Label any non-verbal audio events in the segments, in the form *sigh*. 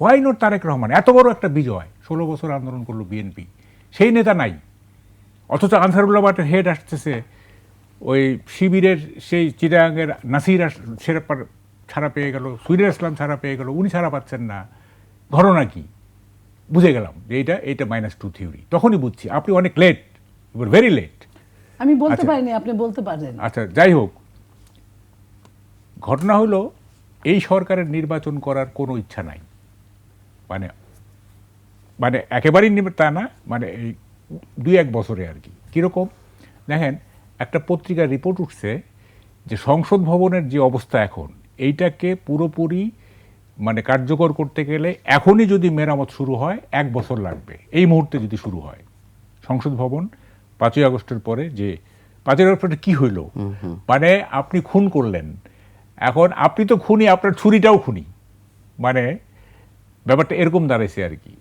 Why not Tarique Rahman এত বড় একটা বিজয়। ষোলো বছর আন্দোলন করল বিএনপি সেই নেতা নাই। অথচ আনসারুল্লাহ বাটের হেড আসতেছে ওই শিবিরের সেই চিরাঙ্গের নাসির সেরা ছাড়া পেয়ে গেল সুইর ইসলাম ছাড়া পেয়ে গেল উনি ছাড়া পাচ্ছেন না। ঘটনা কি? বুঝে গেলাম যে এইটা এইটা মাইনাস টু থিওরি তখনই বুঝছি আপনি অনেক লেট ইউর ভেরি লেট আমি বলতে আচ্ছা। পারিনি আপনি বলতে পারেন। আচ্ছা যাই হোক। ঘটনা হলো এই সরকারের নির্বাচন করার কোনো ইচ্ছা নাই। মানে মানে একেবারেই নির্বা- তা না মানে এই দুই এক বছরে আর কি। কীরকম? দেখেন একটা পত্রিকার রিপোর্ট উঠছে যে সংসদ ভবনের যে অবস্থা এখন এইটাকে পুরোপুরি মানে কার্যকর করতে গেলে এখনই যদি মেরামত শুরু হয় এক বছর লাগবে। এই মুহূর্তে যদি শুরু হয়। সংসদ ভবন পাঁচই আগস্টের পরে যে পাঁচই আগস্টে কি হইল? মানে আপনি খুন করলেন। এখন আপনি তো খুনি আপনার ছুরিটাও খুনি। মানে ব্যাপারটা এরকম দাঁড়াইছে আর কি।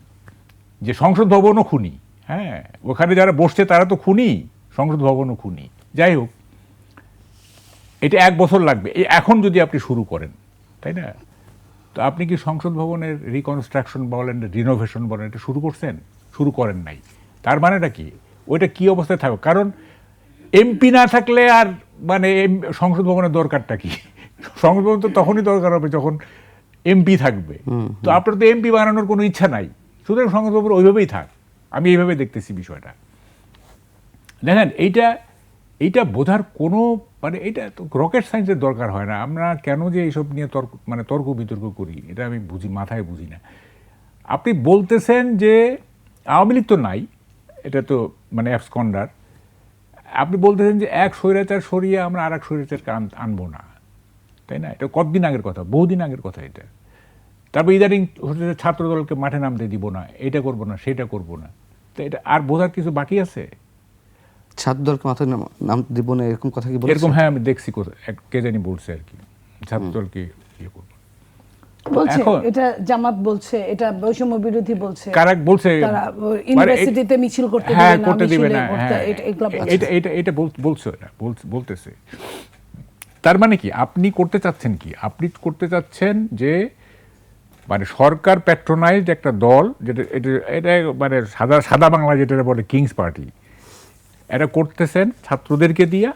যে সংসদ ভবনও খুনি হ্যাঁ? ওখানে যারা বসছে তারা তো খুনি, সংসদ ভবনও খুনি। যাই হোক, এটা এক বছর লাগবে। এখন যদি আপনি শুরু করেন, তাই না? তো আপনি কি সংসদ ভবনের রিকনস্ট্রাকশন বলেন রিনোভেশন বলেন, এটা শুরু করছেন? শুরু করেন নাই। তার মানেটা কি? ওইটা কি অবস্থায় থাকবে কারণ এমপি না থাকলে আর মানে সংসদ ভবনের দরকারটা কি? সংসদ ভবন তো তখনই দরকার হবে যখন এমপি থাকবে। তো আপনার তো এমপি বানানোর কোনো ইচ্ছা নাই। সুতরাং সংসদ ভবন ওইভাবেই থাক। আমি এইভাবে দেখতেছি বিষয়টা। দেখেন এইটা এইটা বোঝার কোনো মানে এটা তো রকেট সায়েন্সের দরকার হয় না। আমরা কেন যে এইসব নিয়ে তর্ক মানে তর্ক বিতর্ক করি এটা আমি বুঝি মাথায় বুঝি না। আপনি বলতেছেন যে আওয়ামী লীগ তো নাই এটা তো মানে অ্যাবসকন্ডার আপনি বলতেছেন যে এক স্বৈরাচার সরিয়ে আমরা আর এক স্বৈরাচারকে আনব না। তাই না? এটা কতদিন আগের কথা? বহুদিন আগের কথা এটা। তারপর ইদানিং হচ্ছে ছাত্রদলকে মাঠে নামতে দিব না এটা করব না সেটা করব না। তো এটা আর বোঝার কিছু বাকি আছে? ছাত্রদলকে মাথায় নাম- নাম দিব না এরকম কথা কি বলেছে এরকম হ্যাঁ আমি দেখছি কে জানি বলছে আর কি। ছাত্রদলকে ইয়ে করব। বলছে এটা জামাত বলছে এটা বৈষম্য বিরোধী বলছে। কারা বলছে তারা মানে ইউনিভার্সিটিতে মিছিল করতে হ্যাঁ দিবে না করতে দিবে না হ্যাঁ। এটা- এটা এটা এটা বল- বলছে বলতেছে। তার মানে কি? আপনি করতে চাচ্ছেন কি? আপনি করতে চাচ্ছেন যে মানে সরকার প্যাট্রোনাইজড একটা দল, যেটা, এটা এটা মানে সাদা সাদা বাংলা যেটা বলে কিংস পার্টি এটা করতেছেন ছাত্রদেরকে দিয়া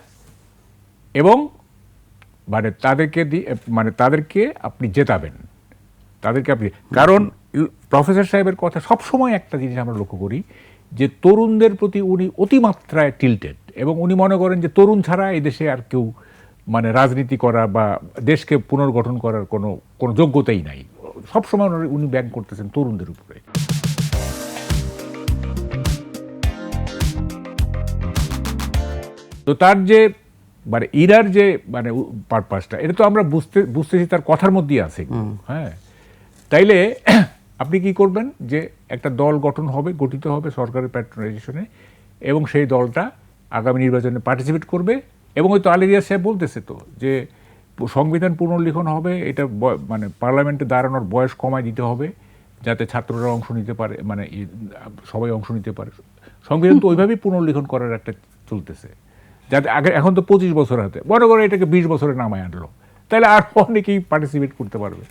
এবং মানে তাদেরকে মানে তাদেরকে আপনি জেতাবেন। তাদেরকে আপনি, কারণ প্রফেসর সাহেবের কথা সবসময় একটা জিনিস আমরা লক্ষ্য করি যে তরুণদের প্রতি উনি অতিমাত্রায় টিল্টেড এবং উনি মনে করেন যে তরুণ ছাড়া এই দেশে আর কেউ মানে রাজনীতি করা বা দেশকে পুনর্গঠন করার কোনো কোনো যোগ্যতাই নাই। সবসময় উনি- উনি ব্যাংক করতেছেন তরুণদের উপরে। তো তার যে মানে ইরার যে মানে পারপাসটা এটা তো আমরা বুঝতে বুঝতেছি তার কথার মধ্যেই আছে। হ্যাঁ। তাইলে *clears throat* আপনি কি করবেন যে একটা দল গঠন হবে গঠিত হবে সরকারের প্যাট্রনাইজেশনে এবং সেই দলটা আগামী নির্বাচনে পার্টিসিপেট করবে এবং ওই তো আলিরিয়া সাহেব বলতেছে তো যে সংবিধান পুনর্লিখন হবে, এটা মানে পার্লামেন্টে দাঁড়ানোর বয়স কমায় দিতে হবে যাতে ছাত্ররা অংশ নিতে পারে মানে সবাই অংশ নিতে পারে। সংবিধান তো ওইভাবেই পুনর্লিখন করার একটা চলতেছে। যাতে আগে, এখন তো পঁচিশ বছর হাতে। মনে করে এটাকে বিশ বছরে নামায় আনলো। তাহলে আর অনেকেই পার্টিসিপেট করতে পারবে।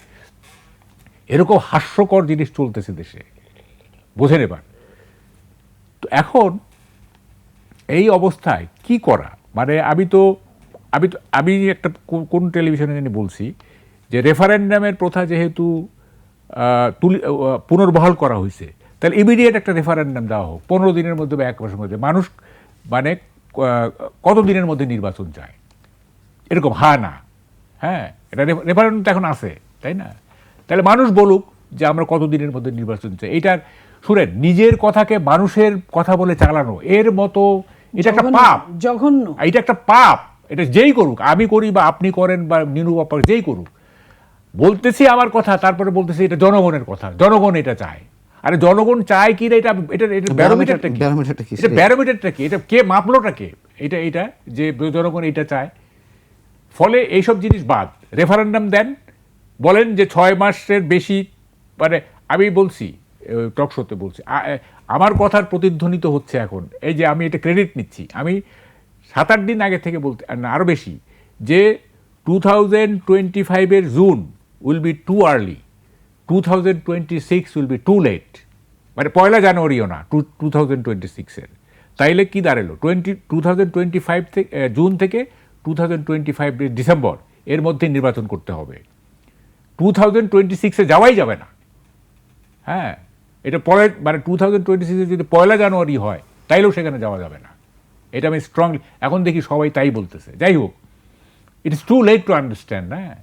এরকম হাস্যকর জিনিস চলতেছে দেশে। বোঝেন এবার। তো এখন এই অবস্থায় কি করা? মানে আমি তো আমি তো, আমি একটা কোন টেলিভিশনে জানি বলছি যে রেফারেন্ডামের প্রথা যেহেতু তুলি পুনর্বহাল করা হয়েছে তাহলে ইমিডিয়েট একটা রেফারেন্ডাম দেওয়া হোক। পনেরো দিনের মধ্যে বা এক মাসের মধ্যে। মানুষ মানে কত দিনের মধ্যে নির্বাচন চায়? এরকম হা না। হ্যাঁ এটা রেফারেন্ডাম তো এখন আছে, তাই না? তাহলে মানুষ বলুক যে আমরা কত দিনের মধ্যে নির্বাচন চাই। এটার, শুনেন, নিজের কথাকে মানুষের কথা বলে চালানো, এর মতো এটা একটা পাপ। জঘন্য। এটা একটা পাপ। এটা যেই করুক আমি করি বা আপনি করেন বা নিনু বাপা যেই করুক। বলতেছি আমার কথা তারপরে বলতেছি এটা জনগণের কথা। জনগণ এটা চায়। আরে জনগণ চায় কি না এটা এটা এটা ব্যারোমিটারটা কি? ব্যারোমিটারটা কি? এটা ব্যারোমিটারটা কি? এটা কে? মাপলোটা কে? এটা এটা যে জনগণ এটা চায়। ফলে এইসব জিনিস বাদ। রেফারেন্ডাম দেন। বলেন যে ছয় মাসের বেশি মানে আমি বলছি টক শোতে বলছি। আমার কথার প্রতিধ্বনিত হচ্ছে এখন। এই যে আমি এটা ক্রেডিট নিচ্ছি। আমি সাত আট দিন আগে থেকে বলতে আরও বেশি, যে টু থাউজেন্ড টোয়েন্টি ফাইভের June will be too early two thousand twenty six will be too late মানে পয়লা জানুয়ারিও না টু টু থাউজেন্ড টোয়েন্টি সিক্সের তাইলে কী দাঁড়াল? Twenty two thousand twenty five থেকে জুন থেকে two thousand twenty five December, এর মধ্যে নির্বাচন করতে হবে। টু থাউজেন্ড টোয়েন্টি সিক্সে যাওয়াই যাবে না। হ্যাঁ এটা পরে মানে টু থাউজেন্ড টোয়েন্টি সিক্সে যদি পয়লা জানুয়ারি হয়, তাইলেও সেখানে যাওয়া যাবে না। এটা আমি স্ট্রংলি এখন দেখি সবাই তাই বলতেছে। যাই হোক it is too late to understand হ্যাঁ?